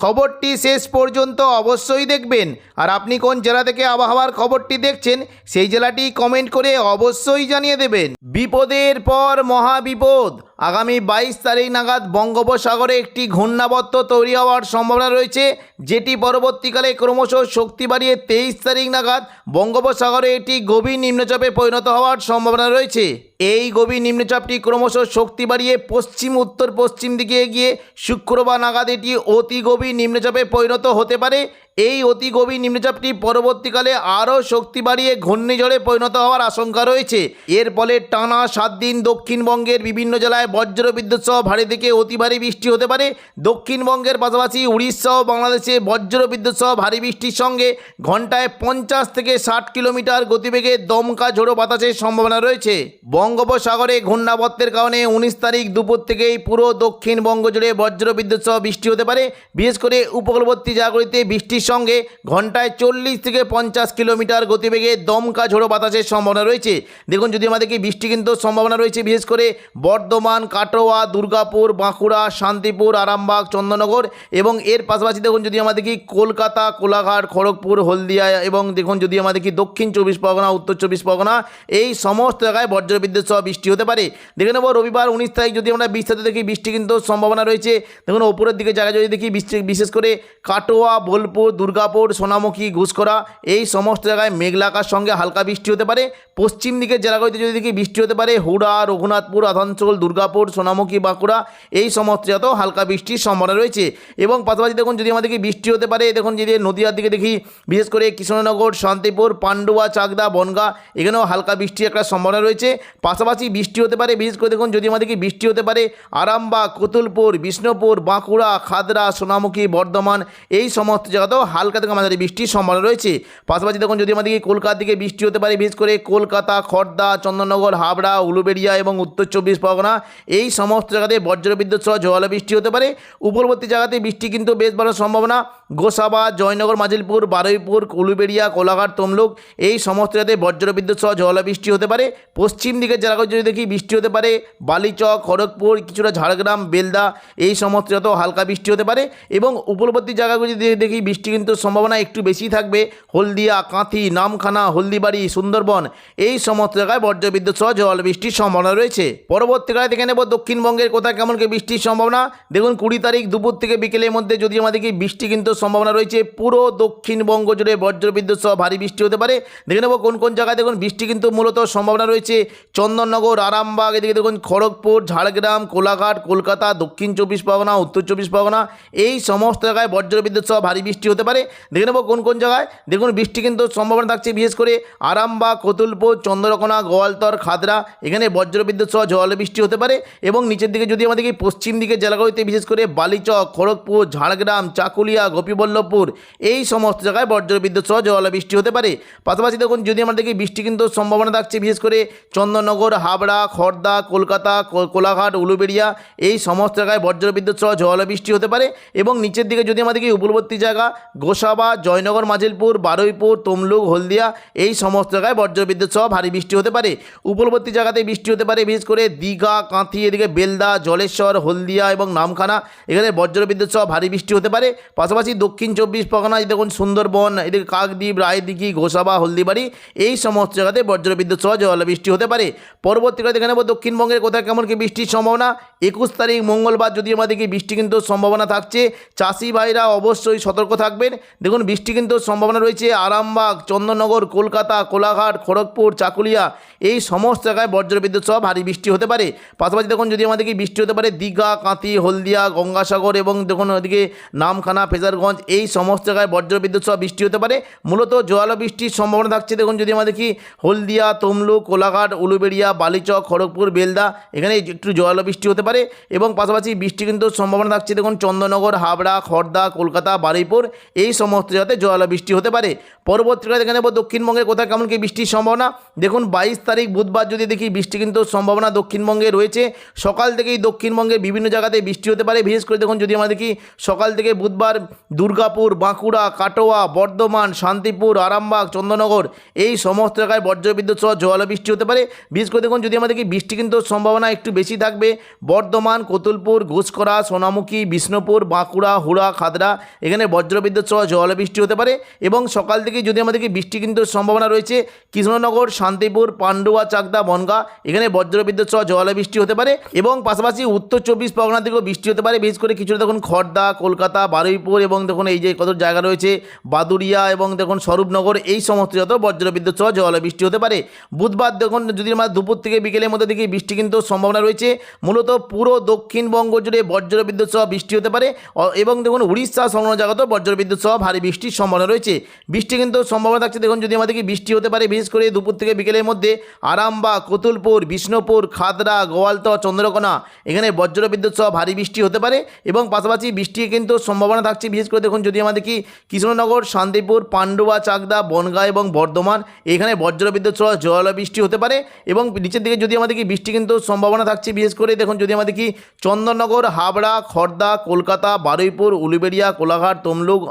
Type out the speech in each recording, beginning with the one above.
খবরটি শেষ পর্যন্ত অবশ্যই দেখবেন। আর আপনি কোন জেলা থেকে আবহাওয়ার খবরটি দেখছেন, সেই জেলাটি কমেন্ট করে অবশ্যই জানিয়ে দেবেন। বিপদের পর মহাবিপদ। আগামী বাইশ তারিখ নাগাদ বঙ্গোপসাগরে একটি ঘূর্ণাবর্ত তৈরি হওয়ার সম্ভাবনা রয়েছে, যেটি পরবর্তীকালে ক্রমশ শক্তি বাড়িয়ে তেইশ তারিখ নাগাদ বঙ্গোপসাগরে একটি গভীর নিম্নচাপে পরিণত হওয়ার সম্ভাবনা রয়েছে। এই গভীর নিম্নচাপটি ক্রমশ শক্তি বাড়িয়ে পশ্চিম, উত্তর, পশ্চিম দিকে এগিয়ে শুক্রবার নাগাদ এটি অতি গভীর নিম্নচাপে পরিণত হতে পারে। এই অতি গভীর নিম্নচাপটি পরবর্তীকালে আরও শক্তি বাড়িয়ে ঘূর্ণিঝড়ে পরিণত হওয়ার আশঙ্কা রয়েছে। এর ফলে টানা সাত দিন দক্ষিণবঙ্গের বিভিন্ন জেলায় বজ্র বিদ্যুৎ সহ ভারী থেকে অতি ভারী বৃষ্টি হতে পারে। দক্ষিণবঙ্গের পাশাপাশি উড়িষ্যা ও বাংলাদেশে বজ্র বিদ্যুৎ সহ ভারী বৃষ্টির সঙ্গে ঘন্টায় পঞ্চাশ থেকে ষাট কিলোমিটার গতিবেগে দমকা ঝোড়ো বাতাসের সম্ভাবনা রয়েছে। বঙ্গোপসাগরে ঘূর্ণাবর্তের কারণে উনিশ তারিখ দুপুর থেকেই পুরো দক্ষিণবঙ্গ জুড়ে বজ্র বিদ্যুৎ সহ বৃষ্টি হতে পারে। বিশেষ করে উপকূলবর্তী জায়গাগুলিতে বৃষ্টির সঙ্গে ঘন্টায় চল্লিশ থেকে পঞ্চাশ কিলোমিটার গতিবেগে দমকা ঝোড়ো বাতাসের সম্ভাবনা রয়েছে। দেখুন, যদি আমাদেরকে বৃষ্টি কিন্তু সম্ভাবনা রয়েছে, বিশেষ করে বর্ধমান, কাটোয়া, দুর্গাপুর, বাঁকুড়া, শান্তিপুর, আরামবাগ, চন্দননগর এবং এর পাশাপাশি দেখুন, যদি আমাদের কি কলকাতা, কোলাঘাট, খড়গপুর, হলদিয়া এবং দেখুন, যদি আমাদের কি দক্ষিণ চব্বিশ পরগনা, উত্তর চব্বিশ পরগনা, এই সমস্ত জায়গায় বজ্রবিদ্যুৎ সহ বৃষ্টি হতে পারে। দেখে নেব রবিবার উনিশ তারিখ যদি আমরা বিশ তারিখ দেখি, বৃষ্টি কিন্তু সম্ভাবনা রয়েছে। দেখুন, ওপরের দিকে জায়গা যদি দেখি বৃষ্টি বিশেষ করে কাটোয়া, বোলপুর, দুর্গাপুর, সোনামুখী ঘুষকরা এই সমস্ত জায়গায় মেঘলাকার সঙ্গে হালকা বৃষ্টি হতে পারে। পশ্চিম দিকের জেলাগুলিতে যদি দেখি, বৃষ্টি হতে পারে। হুড়া, রঘুনাথপুর, আসানসোল, দুর্গাপুর, সোনামুখী, বাঁকুড়া, এই সমস্ত জায়গাতেও হালকা বৃষ্টির সম্ভাবনা রয়েছে। এবং পাশাপাশি দেখুন, যদি আমাদেরকে বৃষ্টি হতে পারে, দেখুন, যদি নদীয়ার দিকে দেখি, বিশেষ করে কৃষ্ণনগর, শান্তিপুর, পান্ডুয়া, চাকদা, বনগা, এখানেও হালকা বৃষ্টির একটা সম্ভাবনা রয়েছে। পাশাপাশি বৃষ্টি হতে পারে, বিশেষ করে দেখুন যদি আমাদেরকে বৃষ্টি হতে পারে, আরামবাগ কতুলপুর বিষ্ণুপুর, বাঁকুড়া, খাদরা, সোনামুখী, বর্ধমান, এই সমস্ত জায়গাতেও হালকা থেকে মাঝারি বৃষ্টির সম্ভাবনা রয়েছে। পাশাপাশি দেখুন যদি আমাদেরকে কলকাতা দিকে বৃষ্টি হতে পারে, বিশেষ করে কলকাতা খড়দা চন্দননগর, হাবড়া, উলুবেড়িয়া এবং উত্তর চব্বিশ পরগনা, এই সমস্ত জায়গাতে বজ্রবিদ্যুৎ সহ জোয়ালো বৃষ্টি হতে পারে। উপরবর্তী জায়গাতে বৃষ্টি কিন্তু বেশ ভালো সম্ভাবনা। গোসাবা, জয়নগর, মাজিলপুর, বারুইপুর, উলুবেড়িয়া, কোলাঘাট, তমলুক, এই সমস্ত জায়গাতে বজ্রবিদ্যুৎ সহ বৃষ্টি হতে পারে। পশ্চিম দিকের জেলাগুলো যদি দেখি বৃষ্টি হতে পারে, বালিচক, খড়গপুর, কিছুটা ঝাড়গ্রাম, বেলদা, এই সমস্ত জায়গাতেও হালকা বৃষ্টি হতে পারে এবং উপরবর্তী জায়গাগুলি যদি দেখি বৃষ্টি কিন্তু সম্ভাবনা একটু বেশি থাকবে। হলদিয়া, কাঁথি, নামখানা, হলদিবাড়ি, সুন্দরবন, এই সমস্ত জায়গায় বজ্রবিদ্যুৎ সহ বৃষ্টির সম্ভাবনা রয়েছে। পরবর্তীকালে দেখে নেব দক্ষিণবঙ্গের কোথায় কেমন কি বৃষ্টির সম্ভাবনা। দেখুন কুড়ি তারিখ দুপুর থেকে বিকেলের মধ্যে যদি আমাদেরকে বৃষ্টি কিন্তু সম্ভাবনা রয়েছে। পুরো দক্ষিণবঙ্গ জুড়ে বজ্রবিদ্যুৎ সহ ভারী বৃষ্টি হতে পারে। দেখে নেব কোন কোন জায়গায় দেখুন, বৃষ্টি কিন্তু মূলত সম্ভাবনা রয়েছে। চন্দননগর, আরামবাগ, এদিকে দেখুন খড়গপুর, ঝাড়গ্রাম, কোলাঘাট, কলকাতা, দক্ষিণ চব্বিশ পরগনা, উত্তর চব্বিশ পরগনা, এই সমস্ত জায়গায় বজ্রবিদ্যুৎ সহ ভারী বৃষ্টি হতে পারে। দেখে নেব কোন কোন জায়গায়। দেখুন, বৃষ্টি কিন্তু সম্ভাবনা থাকছে বিশেষ করে আরামবাগ, কতুলপুর, চন্দ্রকোনা, গোয়ালতর, খাদরা, এখানে বজ্রবিদ্যুৎ সহ জল বৃষ্টি হতে পারে। এবং নিচের দিকে যদি আমাদেরকে পশ্চিম দিকের জেলাগুলিতে বিশেষ করে বালিচক, খড়গপুর, ঝাড়গ্রাম, চাকুলিয়া গোপীবল্লভপুর। এই সমস্ত জায়গায় বজ্রবিদ্যুৎ সহ জল বৃষ্টি হতে পারে। পাশাপাশি দেখুন, যদি আমরা দেখি, বৃষ্টি কিন্তু সম্ভাবনা থাকছে, বিশেষ করে চন্দননগর হাবড়া খড়দা কলকাতা কোলাঘাট, উলুবেড়িয়া, এই সমস্ত জায়গায় বজ্রবিদ্যুৎ সহ জল বৃষ্টি হতে পারে। এবং নিচের দিকে যদি আমাদেরকে উপরবর্তী জায়গা, গোসাবা, জয়নগর, মাজিলপুর, বারুইপুর, তমলুক, হলদিয়া, এই সমস্ত জায়গায় বজ্রবিদ্যুৎ সহ ভারী বৃষ্টি হতে পারে। উপরবর্তী জায়গাতে বৃষ্টি হতে পারে, বিশেষ করে দীঘা, কাঁথি, এদিকে বেলদা, জলেশ্বর, হলদিয়া এবং নামখানা, এখানে বজ্রবিদ্যুৎ সহ ভারী বৃষ্টি হতে পারে। পাশাপাশি দক্ষিণ চব্বিশ পরগনায় দেখুন সুন্দরবন, এদিকে কাকদ্বীপ, রায়দিঘি গোসাবা হলদিবাড়ি, এই সমস্ত জায়গাতে বজ্রবিদ্যুৎ সহ জল বৃষ্টি হতে পারে। পরবর্তীকালে দেখে নেব দক্ষিণবঙ্গের কোথায় কেমন কি বৃষ্টির সম্ভাবনা। একুশ তারিখ মঙ্গলবার যদি আমাদেরকে বৃষ্টি কিন্তু সম্ভাবনা থাকছে। চাষি ভাইরা অবশ্যই সতর্ক থাকবেন। দেখুন, বৃষ্টি কিন্তু সম্ভাবনা রয়েছে আরামবাগ, চন্দননগর, কলকাতা, কোলাঘাট, খড়গপুর, চাকুলিয়া। এই সমস্ত জায়গায় বজ্রবিদ্যুৎ সহ ভারী বৃষ্টি হতে পারে। পাশাপাশি দেখুন, যদি আমাদেরকে বৃষ্টি হতে পারে, দীঘা, কাঁথি, হলদিয়া, গঙ্গাসাগর এবং দেখুন, ওদিকে নামখানা, ফেজারগঞ্জ এই সমস্ত জায়গায় বজ্রবিদ্যুৎ সহ বৃষ্টি হতে পারে। মূলত জোয়ালো বৃষ্টির সম্ভাবনা থাকছে। দেখুন, যদি আমাদের কি হলদিয়া, তমলুক, কোলাঘাট, উলুবেড়িয়া, বালিচক, খড়গপুর, বেলদা, এখানে একটু জোয়ালো বৃষ্টি হতে পারে এবং পাশাপাশি বৃষ্টি কিন্তু সম্ভাবনা থাকছে। দেখুন চন্দননগর হাবড়া খড়দা কলকাতা, বারুইপুর, এই সমস্ত জায়গাতে জোয়ালো বৃষ্টি হতে পারে। পরবর্তীকালে দেখে নেব দক্ষিণবঙ্গের কোথায় কেমন কি বৃষ্টির সম্ভাবনা। দেখুন, বাইশ তারিখ বুধবার যদি দেখি বৃষ্টি কিন্তু সম্ভাবনা দক্ষিণবঙ্গে রয়েছে। সকাল থেকেই দক্ষিণবঙ্গে বিভিন্ন জায়গাতে বৃষ্টি হতে পারে। বিশেষ করে দেখুন, যদি আমরা দেখি সকাল থেকে বুধবার দুর্গাপুর, বাঁকুড়া, কাটোয়া, বর্ধমান, শান্তিপুর, আরামবাগ, চন্দ্রনগর এই সমস্ত জায়গায় বজ্রবিদ্যুৎ সহ জল বৃষ্টি হতে পারে। বিশেষ করে দেখুন, যদি আমাদেরকে বৃষ্টি কিন্তু সম্ভাবনা একটু বেশি থাকবে, বর্ধমান, কতুলপুর ঘুষকরা সোনামুখী, বিষ্ণুপুর, বাঁকুড়া, হুড়া খাদড়া এখানে বজ্রবিদ্যুৎ সহ জল বৃষ্টি হতে পারে এবং সকাল থেকে যদি আমাদেরকে বৃষ্টি কিন্তু সম্ভাবনা রয়েছে, কৃষ্ণনগর, শান্তিপুর, পান্ডুয়া, চাকদা, বনগা, এখানে বজ্রবিদ্যুৎ সহ জল বৃষ্টি হতে পারে এবং পাশাপাশি উত্তর চব্বিশ পরগনা থেকেও বৃষ্টি হতে পারে। বিশেষ করে কিছুটা দেখুন খড়দা কলকাতা, বারুইপুর এবং দেখুন এই যে কত জায়গা রয়েছে বাদুরিয়া এবং দেখুন স্বরূপনগর, এই সমস্ত যত বজ্রবিদ্যুৎ সহ জল বৃষ্টি হতে পারে। বুধবার দেখুন যদি আমরা দুপুর থেকে বিকেলের মধ্যে দেখি, বৃষ্টি কিন্তু সম্ভাবনা রয়েছে। মূলত পুরো দক্ষিণবঙ্গ জুড়ে বজ্রবিদ্যুৎ সহ বৃষ্টি হতে পারে। এবং দেখুন উড়িষ্যা সংলগ্ন জায়গাতেও বজ্রবিদ্যুৎ সহ ভারী বৃষ্টির সম্ভাবনা রয়েছে। বৃষ্টি কিন্তু সম্ভাবনা থাকছে, দেখুন যদি আমাদেরকে বৃষ্টি হতে পারে বিশেষ করে দুপুর থেকে বিকেলের মধ্যে আরামবাগ, কতুলপুর, বিষ্ণুপুর, খাদরা, গোয়ালতর, চন্দ্রকোনা। এখানে বজ্রবিদ্যুৎ সহ ভারী বৃষ্টি হতে পারে এবং পাশাপাশি বৃষ্টি কিন্তু সম্ভাবনা থাকছে বিশেষ করে দেখুন যদি আমাদের কি কৃষ্ণনগর, শান্তিপুর, পান্ডুয়া, চাকদা, বনগাঁ এবং বর্ধমান, এখানে বজ্রবিদ্যুৎ সহ জল বৃষ্টি হতে পারে এবং নিচের দিকে যদি আমাদের কি বৃষ্টি কিন্তু সম্ভাবনা থাকছে, বিশেষ করে দেখুন যদি আমাদের কি চন্দননগর, হাবড়া, খর্দা, কলকাতা, বারুইপুর, উলুবেড়িয়া, কোলাঘাট, তমলুক,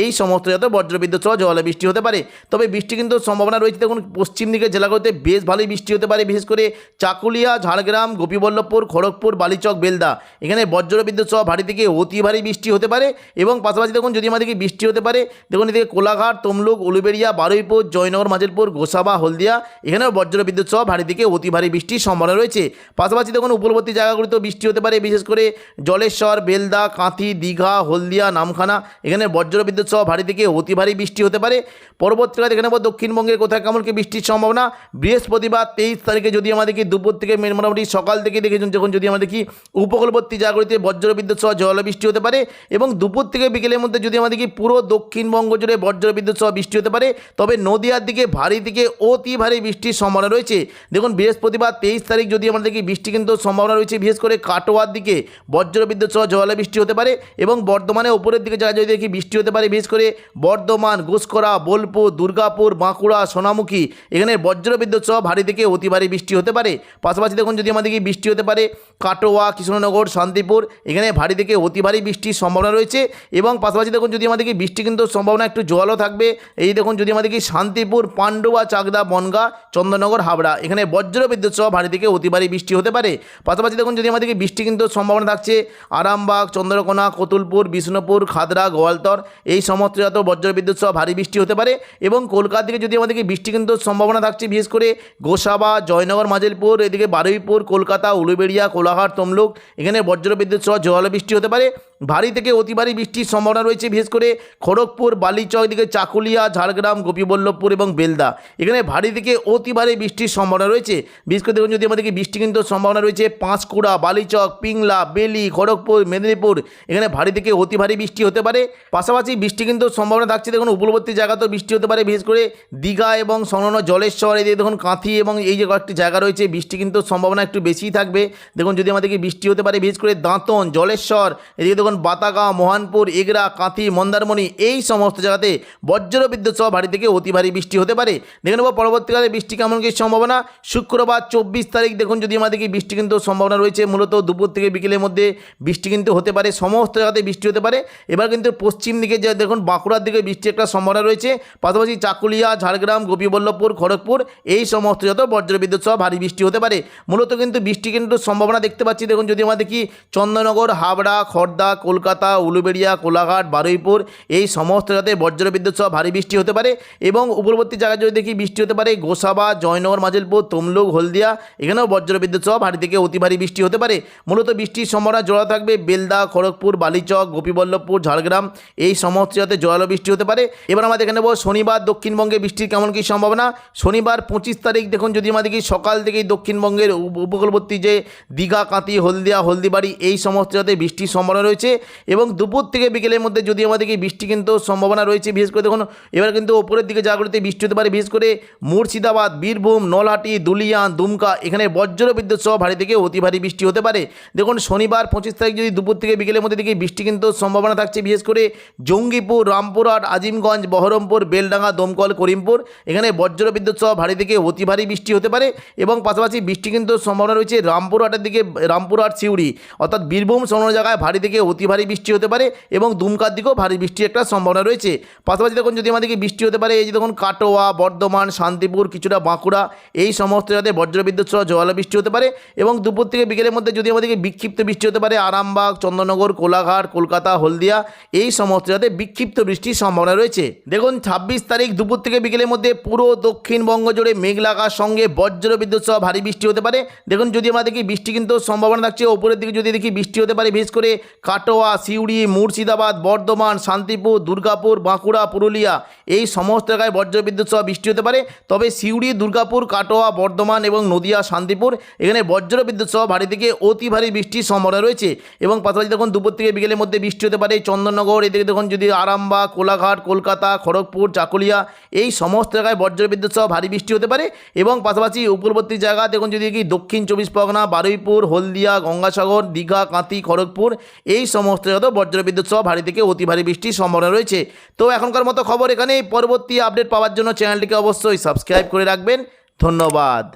এই সমস্ত যাতে বজ্রবিদ্যুৎ সহ জল বৃষ্টি হতে পারে। তবে বৃষ্টি কিন্তু সম্ভাবনা রয়েছে দেখুন পশ্চিম দিকের জেলাগুলোতে বেশ ভালোই বৃষ্টি হতে পারে, বিশেষ করে চাকুলিয়া, ঝাড়গ্রাম, গোপীবল্লভপুর, খড়গপুর, বালিচক, বেলদা। এখানে বজ্রবিদ্যুৎ সহ ভারী থেকে অতি ভারী বৃষ্টি হতে পারে এবং পাশাপাশি দেখুন যদি আমাদেরকে বৃষ্টি হতে পারে, দেখুন এদিকে কোলাঘাট, তমলুক, উলুবেড়িয়া, বারুইপুর, জয়নগর, মাজিলপুর, গোসাবা, হলদিয়া, এখানেও বজ্রবিদ্যুৎ সহ ভারী থেকে অতি ভারী বৃষ্টির সম্ভাবনা রয়েছে। পাশাপাশি দেখুন উপরবর্তী জায়গাগুলিতেও বৃষ্টি হতে পারে, বিশেষ করে জলেশ্বর, বেলদা, কাঁথি, দীঘা, হলদিয়া, নামখানা, এখানে বজ্রবিদ্যুৎ সহ ভারী থেকে অতি ভারী বৃষ্টি হতে পারে। পরবর্তীকালে দেখে নেব দক্ষিণবঙ্গের কোথায় কেমন কি বৃষ্টির সম্ভাবনা। বৃহস্পতিবার তেইশ তারিখে যদি আমাদেরকে দুপুর থেকে মোটামুটি সকাল থেকে দেখেছেন যখন যদি আমাদের কি উপকূলবর্তী জায়গাগুলিতে বজ্রবিদ্যুৎ সহ জল বৃষ্টি হতে পারে এবং দুপুর থেকে বিকেলের মধ্যে যদি আমাদের কি পুরো দক্ষিণবঙ্গ জুড়ে বজ্রবিদ্যুৎ সহ বৃষ্টি হতে পারে, তবে নদিয়ার দিকে ভারী থেকে অতি ভারী বৃষ্টির সম্ভাবনা রয়েছে। দেখুন, বৃহস্পতিবার তেইশ তারিখ যদি আমাদের কি বৃষ্টি কিন্তু সম্ভাবনা রয়েছে, বিশেষ করে কাটোয়ার দিকে বজ্রবিদ্যুৎ সহ জল বৃষ্টি হতে পারে এবং বর্ধমানে উপরের দিকে জায়গায় যদি দেখি বৃষ্টি হতে পারে, বিশেষ করে বর্ধমান গুসকরা বোলপুর, দুর্গাপুর, বাঁকুড়া, সোনামুখী, এখানে বজ্রবিদ্যুৎ সহ ভারী থেকে অতি ভারী বৃষ্টি হতে পারে। পাশাপাশি দেখুন, যদি আমাদের কি বৃষ্টি হতে পারে, কাটোয়া কৃষ্ণনগর শান্তিপুর, এখানে ভারী থেকে অতি ভারী বৃষ্টির সম্ভাবনা রয়েছে এবং পাশাপাশি দেখুন যদি আমাদেরকে বৃষ্টি কিন্তু সম্ভাবনা একটু জলও থাকবে। এই দেখুন যদি আমাদের কি শান্তিপুর, পান্ডুয়া, চাকদা, বনগা, চন্দননগর, হাবড়া এখানে বজ্রবিদ্যুৎ সহ ভারী থেকে অতি ভারী বৃষ্টি হতে পারে। পাশাপাশি দেখুন যদি আমাদেরকে বৃষ্টি কিন্তু সম্ভাবনা থাকছে, আরামবাগ, চন্দ্রকোনা, কতুলপুর, বিষ্ণুপুর, খাদরা, গোয়ালতর এই সমস্ত যত বজ্রবিদ্যুৎ সহ ভারী বৃষ্টি হতে পারে এবং কলকাতা থেকে যদি আমাদেরকে বৃষ্টি কিন্তু সম্ভাবনা থাকছে, বিশেষ করে গোসাবা, জয়নগর, মাজিলপুর, এদিকে বারুইপুর, কলকাতা, উলুবেড়িয়া, কোলাঘাট, তমলুক এখানে বজ্রবিদ্যুৎ সহ জল বৃষ্টি হতে পারে। ভারী থেকে অতি ভারী বৃষ্টির সম্ভাবনা রয়েছে, বিশেষ করে খড়গপুর, বালিচক দিকে চাকুলিয়া, ঝাড়গ্রাম, গোপীবল্লভপুর এবং বেলদা। এখানে ভারী থেকে অতি ভারী বৃষ্টির সম্ভাবনা রয়েছে। বিশেষ করে দেখুন, যদি আমাদেরকে বৃষ্টি কিন্তু সম্ভাবনা রয়েছে, পাঁশকুড়া, বালিচক, পিংলা, বেলি, খড়গপুর, মেদিনীপুর, এখানে ভারী থেকে অতি ভারী বৃষ্টি হতে পারে। পাশাপাশি বৃষ্টি কিন্তু সম্ভাবনা থাকছে, দেখুন উপকূলবর্তী জায়গাতেও বৃষ্টি হতে পারে, বিশেষ করে দীঘা এবং সংলগ্ন জলেশ্বর, এদিকে দেখুন, কাঁথি এবং এই যে কয়েকটি জায়গা রয়েছে, বৃষ্টি কিন্তু সম্ভাবনা একটু বেশিই থাকবে। দেখুন, যদি আমাদেরকে বৃষ্টি হতে পারে, বিশেষ করে দাঁতন, জলেশ্বর, এদিকে দেখুন বাতাগাঁও, মোহনপুর, এগরা, কাঁথি, মন্দারমণি, এই সমস্ত জায়গাতে বজ্র বিদ্যুৎ সহ ভারী থেকে অতি ভারী বৃষ্টি হতে পারে। দেখে নেব পরবর্তীকালে বৃষ্টি কেমন কি সম্ভাবনা। শুক্রবার চব্বিশ তারিখ দেখুন, যদি আমাদেরকে বৃষ্টি কিন্তু সম্ভাবনা রয়েছে, মূলত দুপুর থেকে বিকেলের মধ্যে বৃষ্টি কিন্তু হতে পারে, সমস্ত জায়গাতে বৃষ্টি হতে পারে। এবার কিন্তু পশ্চিম দিকে যে দেখুন, বাঁকুড়ার দিকে বৃষ্টির একটা সম্ভাবনা রয়েছে। পাশাপাশি চাকুলিয়া, ঝাড়গ্রাম, গোপীবল্লভপুর, খড়গপুর, এই সমস্ত যত বজ্রবিদ্যুৎ সহ ভারী বৃষ্টি হতে পারে, মূলত কিন্তু বৃষ্টি কিন্তু সম্ভাবনা দেখতে পাচ্ছি। দেখুন, যদি আমাদের কি চন্দননগর হাবড়া খড়দা কলকাতা, উলুবেড়িয়া, কোলাঘাট, বারুইপুর এই সমস্ত জায়গাতে বজ্রবিদ্যুৎ সহ ভারী বৃষ্টি হতে পারে এবং উপরবর্তী জায়গায় যদি দেখি বৃষ্টি হতে পারে গোসাবা, জয়নগর, মাজিলপুর, তমলুক, হলদিয়া, এখানেও বজ্রবিদ্যুৎ সহ ভারী থেকে অতি ভারী বৃষ্টি হতে পারে। মূলত বৃষ্টির সম্ভাবনা জোড়া থাকবে বেলদা, খড়গপুর, বালিচক, গোপীবল্লভপুর, ঝাড়গ্রাম, এই সমস্ত জায়গাতে জোরালো বৃষ্টি হতে পারে। এবার আমরা দেখে নেব শনিবার দক্ষিণবঙ্গে বৃষ্টির কেমন কী সম্ভাবনা। শনিবার পঁচিশ তারিখ দেখুন যদি আমাদের কি সকাল থেকেই দক্ষিণবঙ্গের উপ- উপকূলবর্তী যে দীঘা কাঁতি হলদিয়া, হলদিবাড়ি এই সমস্ত জায়গাতে বৃষ্টির সম্ভাবনা রয়েছে। এবং দুপুর থেকে বিকেলের মধ্যে যদি আমাদের কি বৃষ্টি কিন্তু সম্ভাবনা রয়েছে, বিশেষ করে দেখুন, এবার কিন্তু ওপরের দিকে জায়গাগুলিতে বৃষ্টি হতে পারে, বিশেষ করে মুর্শিদাবাদ, বীরভূম, নলহাটি, দুলিয়ান, দুমকা, এখানে বজ্র বিদ্যুৎ সহ ভারী থেকে অতি ভারী বৃষ্টি হতে পারে। দেখুন, শনিবার পঁচিশ তারিখ যদি দুপুর থেকে বিকেলের মধ্যে দিকে বৃষ্টি কিন্তু সম্ভাবনা থাকছে, বিশেষ করে জঙ্গিপুর, রামপুরহাট, আজিমগঞ্জ, বহরমপুর, বেলডাঙ্গা, দমকল, করিমপুর, এখানে বজ্র বিদ্যুৎ সহ ভারী থেকে অতি ভারী বৃষ্টি হতে পারে এবং পাশাপাশি বৃষ্টি কিন্তু সম্ভাবনা রয়েছে রামপুরহাটের দিকে, রামপুরহাট, সিউড়ি, অর্থাৎ বীরভূম সংলগ্ন জায়গায় ভারী থেকে অতি ভারী বৃষ্টি হতে পারে এবং দুমকার দিকেও ভারী বৃষ্টির একটা সম্ভাবনা রয়েছে। পাশাপাশি দেখুন, যদি আমাদেরকে বৃষ্টি হতে পারে, এই যে দেখুন, কাটোয়া, বর্ধমান, শান্তিপুর, কিছুটা বাঁকুড়া, এই সমস্ত জায়গাতে বজ্রবিদ্যুৎ সহ জোয়ালো বৃষ্টি হতে পারে এবং দুপুর থেকে বিকেলের মধ্যে যদি আমাদেরকে বিক্ষিপ্ত বৃষ্টি হতে পারে, আরামবাগ চন্দননগর কোলাঘাট, কলকাতা, হলদিয়া, এই সমস্ত জায়গাতে বিক্ষিপ্ত বৃষ্টির সম্ভাবনা রয়েছে। দেখুন, ছাব্বিশ তারিখ দুপুর থেকে বিকেলের মধ্যে পুরো দক্ষিণবঙ্গ জুড়ে মেঘ লাগার সঙ্গে বজ্র বিদ্যুৎ সহ ভারী বৃষ্টি হতে পারে। দেখুন, যদি আমাদেরকে বৃষ্টি কিন্তু সম্ভাবনা থাকছে, ওপরের দিকে যদি দেখি বৃষ্টি হতে পারে, বিশেষ করে কাটোয়া সিউড়ি, মুর্শিদাবাদ, বর্ধমান, শান্তিপুর, দুর্গাপুর, বাঁকুড়া, পুরুলিয়া এই সমস্ত জায়গায় বজ্র বিদ্যুৎ সহ বৃষ্টি হতে পারে। তবে সিউড়ি, দুর্গাপুর, কাটোয়া, বর্ধমান এবং নদিয়া, শান্তিপুর এখানে বজ্র বিদ্যুৎ সহ ভারী থেকে অতি ভারী বৃষ্টির সম্ভাবনা রয়েছে এবং পাশাপাশি দেখুন দুপুর থেকে বিকেলের মধ্যে বৃষ্টি হতে পারে চন্দননগর, এদিকে দেখুন যদি আরামবাগ, কোলাঘাট, কলকাতা, খড়গপুর, চাকুলিয়া এই সমস্ত জায়গায় বজ্র বিদ্যুৎ সহ ভারী বৃষ্টি হতে পারে এবং পাশাপাশি উপকূলবর্তী জায়গা দেখুন যদি কি দক্ষিণ চব্বিশ পরগনা, বারুইপুর, হলদিয়া, গঙ্গাসাগর, দীঘা কাঁতি খড়গপুর এই সমস্ত জায়গাতেও বজ্রবিদ্যুৎ সহ ভারী থেকে অতি ভারী বৃষ্টির সম্ভাবনা রয়েছে। তো এখনকার মতো খবর এখানেই। পরবর্তী আপডেট পাওয়ার জন্য চ্যানেলটিকে অবশ্যই সাবস্ক্রাইব করে রাখবেন। ধন্যবাদ।